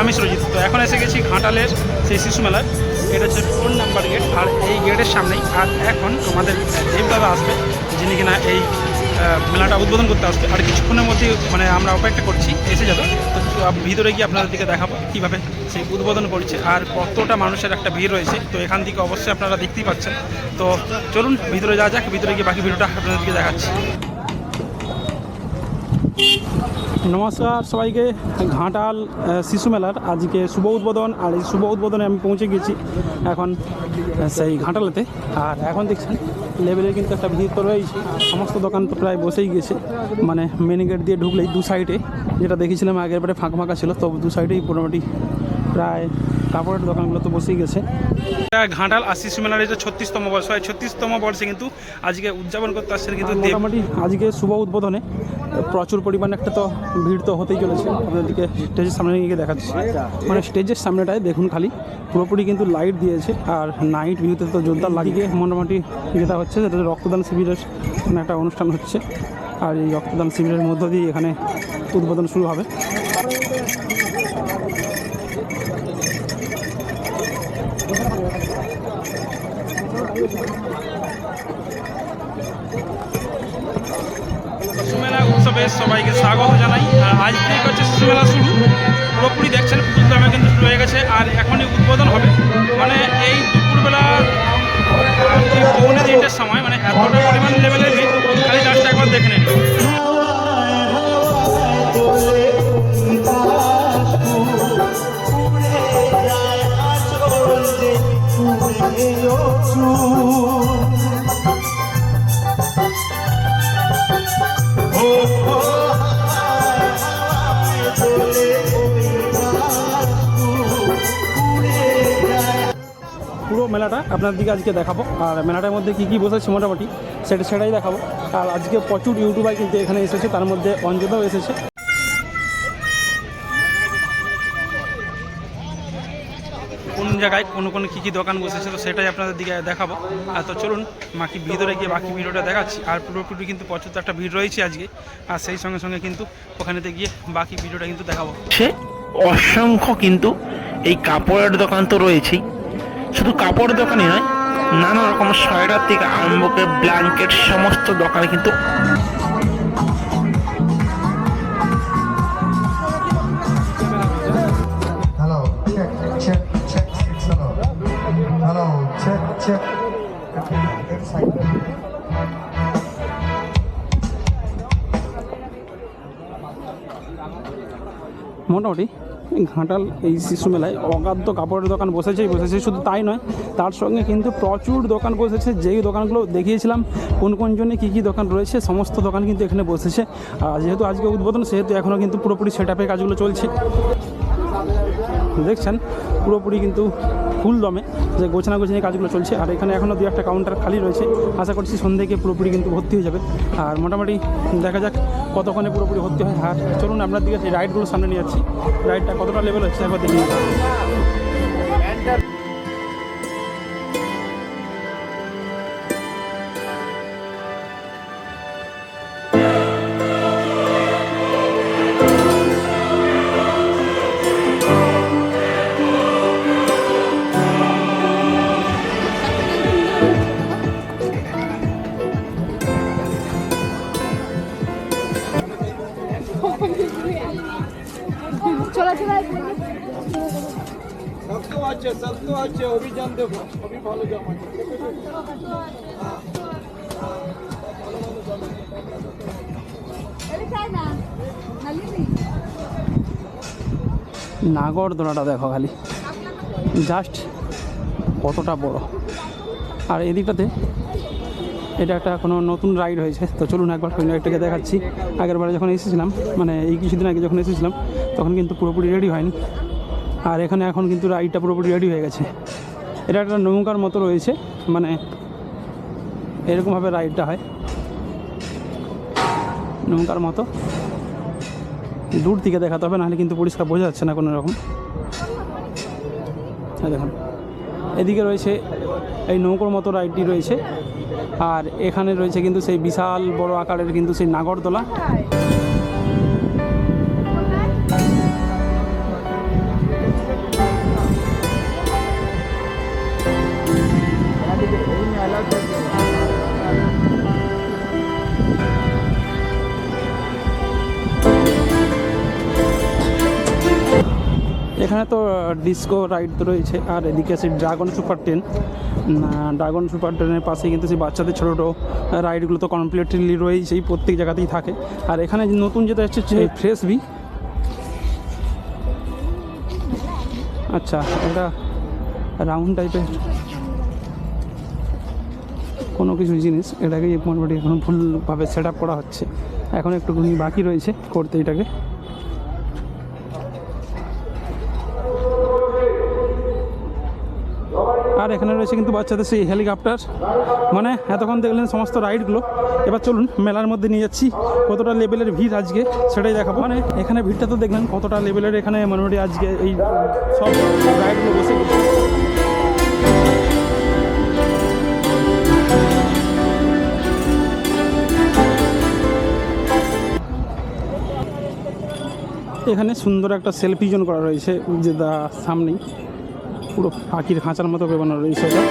আমি সুরজিৎ। তো এখন এসে গেছি ঘাটালের সেই শিশু মেলার। এটা হচ্ছে ফোন নাম্বার গেট আর এই গেটের সামনেই। আর এখন আমাদের দেবদাদা আসবে, যিনি কিনা এই মেলাটা উদ্বোধন করতে আসবে। আর কিছুক্ষণের মধ্যে মানে আমরা অপেক্ষা করছি, এসে যাবে। তো ভিতরে গিয়ে আপনাদের দিকে দেখাবো কীভাবে সেই উদ্বোধন করছে আর কতটা মানুষের একটা ভিড় রয়েছে। তো এখান থেকে অবশ্যই আপনারা দেখতেই পাচ্ছেন। তো চলুন ভিতরে যাওয়া যাক, ভিতরে গিয়ে বাকি ভিডিওটা আপনাদের দিকে দেখাচ্ছি। নমস্কার সবাইকে, ঘাটাল শিশু মেলার। আজকে শুভ উদ্বোধন, আর এই শুভ উদ্বোধনে আমি পৌঁছে গেছি এখন সেই ঘাটালেতে। আর এখন দেখছেন, লেভেলে কিন্তু একটা ভিড় তো রয়েছে সমস্ত দোকান তো প্রায় বসেই গেছে মানে মেন গেট দিয়ে ঢুকলেই দু সাইডে যেটা দেখেছিলাম আগের বারে ফাঁকা ফাঁকা ছিল তো দু সাইডেই মোটামুটি প্রায় কাপড়ের দোকানগুলো তো বসেই গেছে। ঘাটাল আর শিশু মেলার এটা ছত্রিশতম বর্ষ। হয় ছত্রিশতম বর্ষে কিন্তু আজকে উদযাপন করতে আসছেন কিন্তু মোটামুটি আজকে শুভ উদ্বোধনে প্রচুর পরিমাণে একটা তো ভিড় তো হতেই চলেছে। আপনাদেরকে স্টেজের সামনে নিয়ে গিয়ে দেখাচ্ছি। মানে স্টেজের সামনেটায় দেখুন খালি। পুরোপুরি কিন্তু লাইট দিয়েছে আর নাইট ভিউতে তো জোরদার লাগিয়ে মোটামুটি যেটা হচ্ছে সেটা রক্তদান শিবিরের মানে একটা অনুষ্ঠান হচ্ছে। আর এই রক্তদান শিবিরের মধ্য দিয়ে এখানে উদ্বোধন শুরু হবে। শিশুমেলা উৎসবে সবাইকে স্বাগত জানাই। আর আজ থেকে হচ্ছে শিশুমেলা শুরু। পুরোপুরি দেখছেন পুতুল দামে কিন্তু শুরু হয়ে গেছে আর এখনই উদ্বোধন হবে। মানে এই দুপুরবেলা পৌনে তিনটের সময় মানে এতটা পরিমাণ লেভেলের ভিড় খালি জাস্ট একবার দেখে নিন। পুরো মেলাটা আপনার দিকে আজকে দেখাবো। আর মেলাটার মধ্যে কী কী বসেছে মোটামুটি, সেটা সেটাই দেখাবো। আর আজকে প্রচুর ইউটিউবার কিন্তু এখানে এসেছে, তার মধ্যে অঞ্জনাও এসেছে। জায়গায় কোন কোন কী কী দোকান বসেছে তো সেটাই আপনাদের দিকে দেখাবো। আর তো চলুন, বাকি ভিতরে গিয়ে বাকি ভিডিওটা দেখাচ্ছি। আর পুরোপুরি কিন্তু প্রচুর একটা ভিড় রয়েছে আজকে। আর সেই সঙ্গে সঙ্গে কিন্তু ওখানেতে গিয়ে বাকি ভিডিওটা কিন্তু দেখাবো। সে অসংখ্য কিন্তু এই কাপড়ের দোকান তো রয়েছেই। শুধু কাপড়ের দোকানই নয়, নানা রকম সোয়েটার থেকে আরম্ভ করে ব্ল্যাঙ্কেট, সমস্ত দোকানে কিন্তু মোটামুটি। ঘাটাল, এই শিশু মেলায় অগাধ্য কাপড়ের দোকান বসেছেই বসেছে শুধু তাই নয়, তার সঙ্গে কিন্তু প্রচুর দোকান বসেছে। যেই দোকানগুলো দেখিয়েছিলাম, কোন কোন জন্য কী কী দোকান রয়েছে, সমস্ত দোকান কিন্তু এখানে বসেছে। আর যেহেতু আজকে উদ্বোধন, সেহেতু এখনও কিন্তু পুরোপুরি সেট কাজগুলো চলছে। দেখছেন, পুরোপুরি কিন্তু ফুল দমে, যে গোছানা গোছানি কাজগুলো চলছে। আর এখানে এখনও দু একটা কাউন্টার খালি রয়েছে। আশা করছি সন্ধ্যেকে পুরোপুরি কিন্তু ভর্তি হয়ে যাবে। আর মোটামুটি দেখা যাক কতক্ষণে পুরোপুরি ভর্তি হয়। আর চলুন আপনার দিকে রাইডগুলো সামনে নিয়ে যাচ্ছি। রাইডটা কতটা লেভেল হচ্ছে, একবার দেখি নাগরদোলাটা দেখো খালি। জাস্ট কতটা বড়। আর এদিকটাতে এটা একটা কোনো নতুন রাইড হয়েছে। তো চলুন একবার ওই রাইডটাকে দেখাচ্ছি। আগের বারে যখন এসেছিলাম মানে এই কিছুদিন আগে যখন এসেছিলাম, তখন কিন্তু পুরোপুরি রেডি হয়নি। আর এখানে এখন কিন্তু রাইডটা পুরোপুরি রেডি হয়ে গেছে। এটা একটা নৌকার মতো রয়েছে মানে এরকমভাবে রাইডটা হয়। নৌকার মতো। দূর থেকে দেখাতে হবে, নাহলে কিন্তু পরিষ্কার বোঝা যাচ্ছে না কোনো রকম হ্যাঁ দেখুন, এদিকে রয়েছে এই নৌকোর মতো রাইডটি রয়েছে, আর এখানে রয়েছে কিন্তু সেই বিশাল বড় আকারের কিন্তু সেই নাগরদোলা। এখানে তো ডিস্কো রাইড তো রয়েছে। আর এদিকে আছে dragon super train dragon super ট্রেনের পাশে কিন্তু সেই বাচ্চাদের ছোটো ছোটো রাইডগুলো তো কমপ্লিটলি রয়েছেই প্রত্যেক জায়গাতেই থাকে। আর এখানে যে নতুন যেটা হচ্ছে হচ্ছে ফ্রেশ বি আচ্ছা এটা রাউন্ড টাইপের কোনো কিছু জিনিস এটাকে মোটামুটি এখন ফুলভাবে সেট আপ করা হচ্ছে। এখন একটুখানি বাকি রয়েছে করতে এটাকে। এখানে রয়েছে কিন্তু বাচ্চাদের সেই হেলিকপ্টার। মানে এতক্ষণ দেখলেন সমস্ত রাইডগুলো। এবার চলুন মেলার মধ্যে নিয়ে যাচ্ছি। কতটা লেভেলের ভিড় আজকে সেটাই দেখাবো। মানে এখানে ভিড়টা তো দেখলেন কতটা লেভেলের এখানে মোটামুটি আজকে এই সব রাইডগুলো বসে। এখানে সুন্দর একটা সেলফি জোন করা রয়েছে যে দা সামনেই। পুরো পাখির খাঁচার মতো বেবানো রয়েছে এটা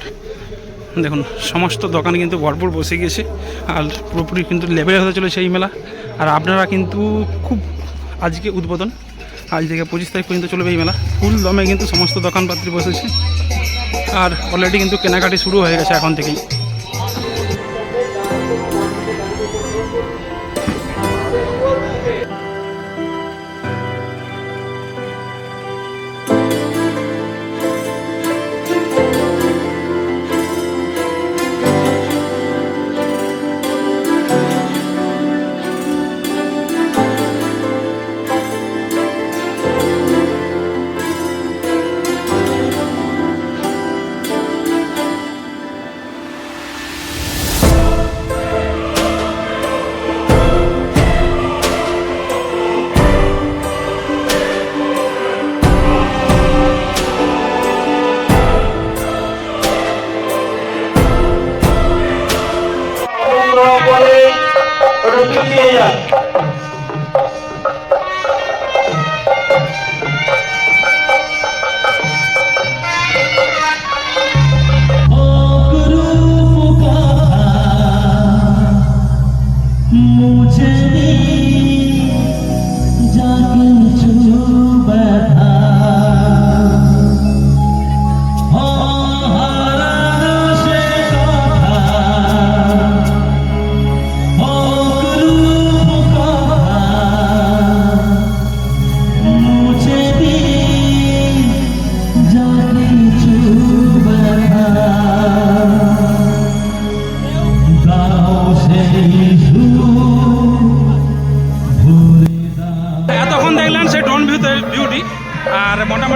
একবার দেখুন, সমস্ত দোকান কিন্তু ভরপুর বসে গেছে আর পুরোপুরি কিন্তু লেবেল হতে চলেছে এই মেলা। আর আপনারা কিন্তু খুব আজকে উদ্বোধন, আজ থেকে পঁচিশ তারিখ পর্যন্ত চলবে এই মেলা। ফুল দমে কিন্তু সমস্ত দোকানপাত্রী বসেছে। আর অলরেডি কিন্তু কেনাকাটি শুরু হয়ে গেছে এখন থেকেই।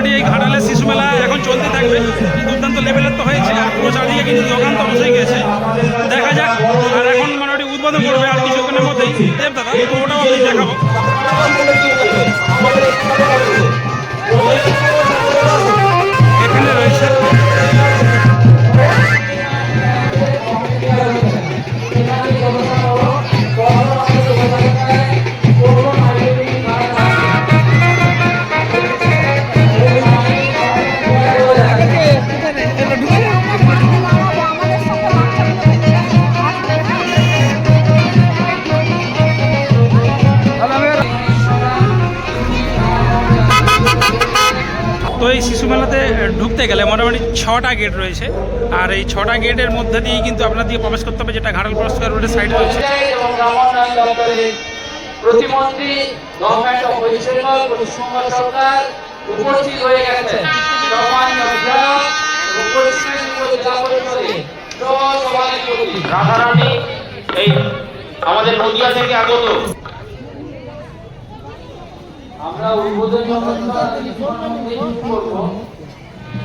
মোটামুটি এই ঘাটালের শিশু মেলা এখন চলতে থাকবে। দুর্দান্ত লেভেলের তো হয়েছে, আর পুরো চারিদিকে কিন্তু দোকান তো বসে গেছে দেখা যাক, আর এখন মোটামুটি উদ্বোধন করবে আর কিছুক্ষণের মধ্যেই। দেব দাদা তো ওটাও আমি দেখাবো। এখানে রয়েছে মেলাতে ঢুকতে গেলে মোটামুটি ছটা গেট রয়েছে। আর এই ছটা গেটের মধ্যে দিয়েই কিন্তু আপনার দিয়ে প্রবেশ করতে হবে যেটা ঘাটাল পুরস্কার রোডের সাইডে রয়েছে। প্রতিমন্ত্রী government of West Bengal Paschimbanga সরকার উপস্থিত হয়ে গেছেন সম্মানীয় বিধায়ক এবং পশ্চিমবঙ্গ জেলা পরিষদের সহসভাপতি রাধারানী এই আমাদের নদিয়া থেকে আগত আমরা উদ্বোধনী অবস্থান করব।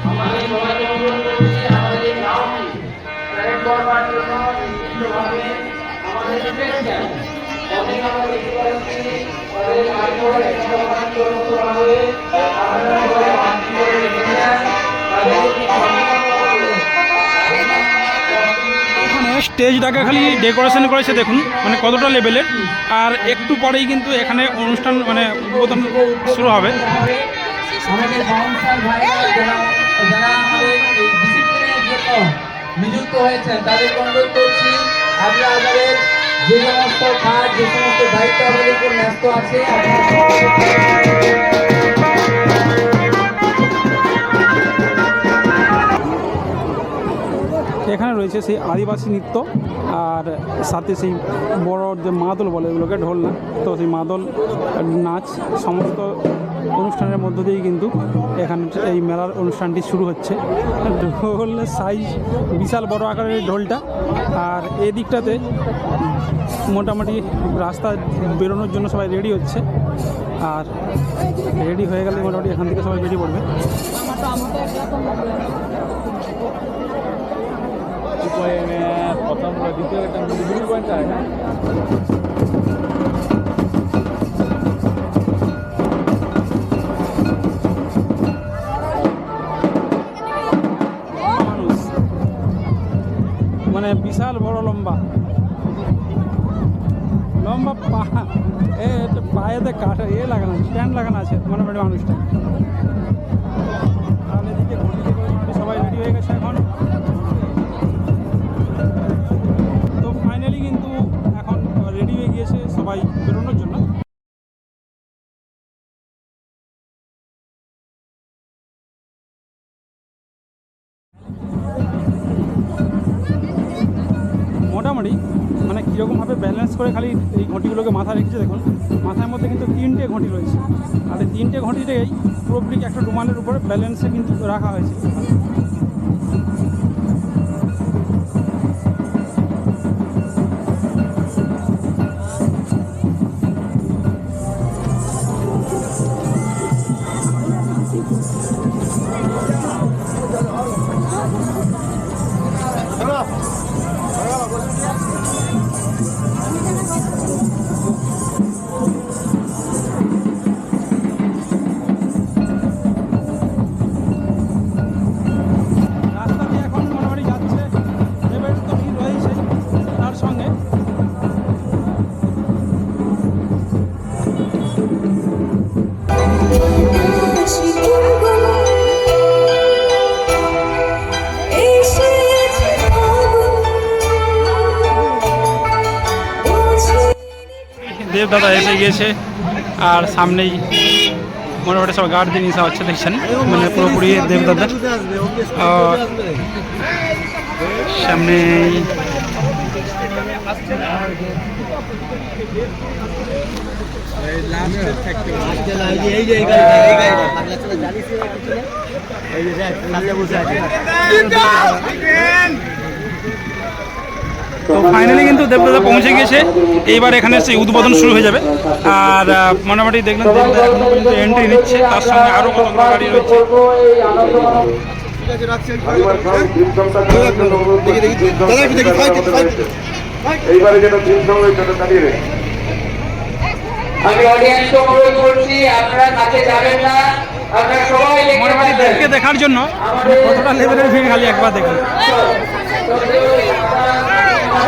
আমাদের সবাইকে অনুরোধ করছি, আমাদের গ্রাউন্ডে কারেন্ট আমাদের আমরা দেখতে পাচ্ছি তাদের কাজ করে একটা স্টেজটাকে খালি ডেকোরেশন করেছে দেখুন মানে কতটা লেভেলের আর একটু পরেই কিন্তু এখানে অনুষ্ঠান মানে উদ্বোধন শুরু হবে। নিযুক্ত হয়েছেন তাদের অনুরোধ করছি আমরা আমাদের যে সমস্ত কাজ যে সমস্ত দায়িত্ব আমাদের উপর ন্যস্ত আছে রয়েছে সেই আদিবাসী নৃত্য, আর সাথে সেই বড় যে মাদল বলে এগুলোকে ঢোল না, তো সেই মাদল, নাচ সমস্ত অনুষ্ঠানের মধ্য দিয়েই কিন্তু এখানে এই মেলার অনুষ্ঠানটি শুরু হচ্ছে। ঢোল সাইজ বিশাল বড় আকারের ঢোলটা, আর এদিকটাতে মোটামুটি রাস্তা বেরোনোর জন্য সবাই রেডি হচ্ছে, আর রেডি হয়ে গেলে মোটামুটি এখান থেকে সবাই বেরিয়ে পড়বে। মানুষ মানে বিশাল বড় লম্বা। লম্বা পা এ পায়েতে কাঠে এ লাগানো স্ট্যান্ড লাগানো আছে মোটামুটি মানুষটা। মোটামুটি মানে কীরকমভাবে ব্যালেন্স করে খালি এই ঘটিগুলোকে মাথা রেখেছে দেখুন। মাথার মধ্যে কিন্তু তিনটে ঘটি রয়েছে। আর এই তিনটে ঘটিটাই পুরোপুরি একটা রুমালের উপরে ব্যালেন্সে কিন্তু রাখা হয়েছে। গিয়েছে আর সামনেই মোটামুটি সব গার্ড দিয়ে নিশা হচ্ছে দেখছেন মানে পুরোপুরি দেবদাদা আর সামনেই তো ফাইনালি কিন্তু দেবদাদা পৌঁছে গিয়েছে। এইবার এখানে সেই উদ্বোধন শুরু হয়ে যাবে। আর মোটামুটি দেখলেন দেবদা এখনও পর্যন্ত এন্ট্রি নিচ্ছে, তার সঙ্গে আরও কতগুলো গাড়ি রয়েছে। দেখার জন্য, কতটা লেভেলের ভিড় খালি একবার দেখুন।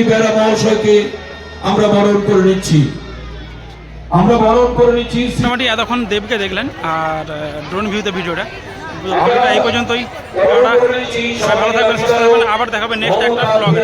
কান্তি বেড়া মহাশয়কে আমরা বরণ করে নিচ্ছি। আমরা বরণ করে নিচ্ছি সিনেমাটি মোটামুটি এতক্ষণ দেবকে দেখলেন আর ড্রোন ভিউতে ভিডিওটা। ভিডিওটা এই পর্যন্তই। সবাই ভালো থাকবেন সুস্থ থাকবেন। আবার দেখাবেন নেক্সট একটা ব্লগে